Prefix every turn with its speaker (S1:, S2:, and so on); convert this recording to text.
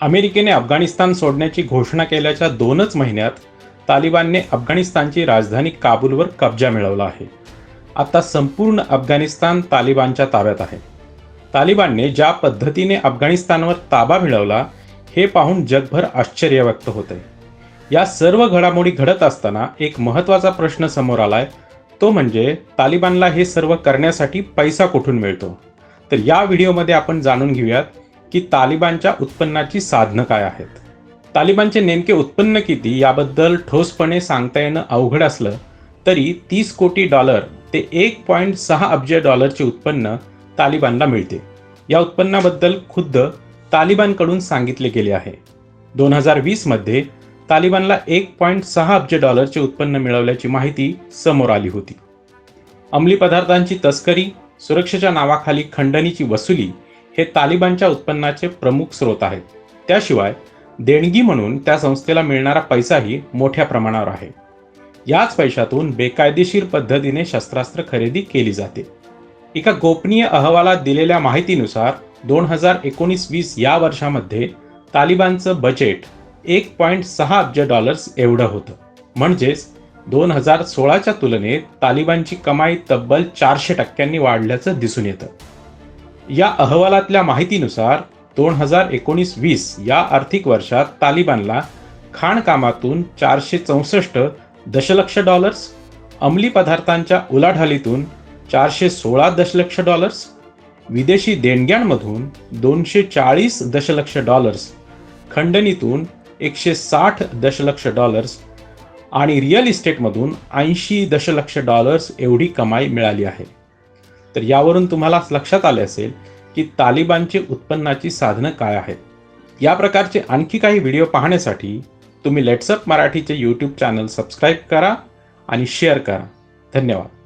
S1: अमेरिकेने अफगाणिस्तान सोडण्याची घोषणा केल्याच्या दोनच महिन्यात तालिबानने अफगाणिस्तानची राजधानी काबूलवर कब्जा मिळवला आहे. आता संपूर्ण अफगाणिस्तान तालिबानच्या ताब्यात आहे. तालिबानने ज्या पद्धतीने अफगाणिस्तानवर ताबा मिळवला हे पाहून जगभर आश्चर्य व्यक्त होते. या सर्व घडामोडी घडत असताना एक महत्त्वाचा प्रश्न समोर आलाय तो म्हणजे तालिबानला हे सर्व करण्यासाठी पैसा कुठून मिळतो? तर या व्हिडिओमध्ये आपण जाणून घेऊयात की तालिबानच्या उत्पन्नाची साधनं काय आहेत? तालिबानचे नेमके उत्पन्न किती याबद्दल ठोसपणे सांगता येणं अवघड असलं तरी तीस कोटी डॉलर ते एक पॉईंट सहा अब्ज डॉलरचे उत्पन्न तालिबानला मिळते. या उत्पन्नाबद्दल खुद्द तालिबानकडून सांगितले गेले आहे. दोन हजार वीसमध्ये तालिबानला एक पॉईंट सहा अब्ज डॉलरचे उत्पन्न मिळवल्याची माहिती समोर आली होती. अंमली पदार्थांची तस्करी सुरक्षेच्या नावाखाली खंडणीची वसुली हे तालिबानच्या उत्पन्नाचे प्रमुख स्रोत आहेत. त्याशिवाय देणगी म्हणून त्या संस्थेला मिळणारा पैसाही मोठ्या प्रमाणावर आहे. याच पैशातून बेकायदेशीर पद्धतीने शस्त्रास्त्र खरेदी केली जाते. एका गोपनीय अहवालात दिलेल्या माहितीनुसार दोन हजार एकोणीस वीस या वर्षामध्ये तालिबानचं बजेट एक पॉईंट सहा अब्ज डॉलर्स एवढं होतं. म्हणजेच दोन हजार सोळाच्या तुलनेत तालिबानची कमाई तब्बल चारशे टक्क्यांनी वाढल्याचं दिसून येतं. या अहवालातल्या माहितीनुसार दोन हजार एकोणीस वीस या आर्थिक वर्षात तालिबानला खाणकामातून चारशे चौसष्ट दशलक्ष डॉलर्स अंमली पदार्थांच्या उलाढालीतून चारशे सोळा दशलक्ष डॉलर्स विदेशी देणग्यांमधून दोनशे चाळीस दशलक्ष डॉलर्स खंडणीतून एकशे साठ दशलक्ष डॉलर्स आणि रिअल इस्टेटमधून ऐंशी दशलक्ष डॉलर्स एवढी कमाई मिळाली आहे. तर यावरून तुम्हाला लक्षात आले असेल की तालिबानची उत्पन्नाची साधनं काय आहेत. या प्रकारचे आणखी काही व्हिडिओ पाहण्यासाठी तुम्ही लेट्सअप मराठीचे यूट्यूब चॅनल सबस्क्राईब करा आणि शेअर करा. धन्यवाद.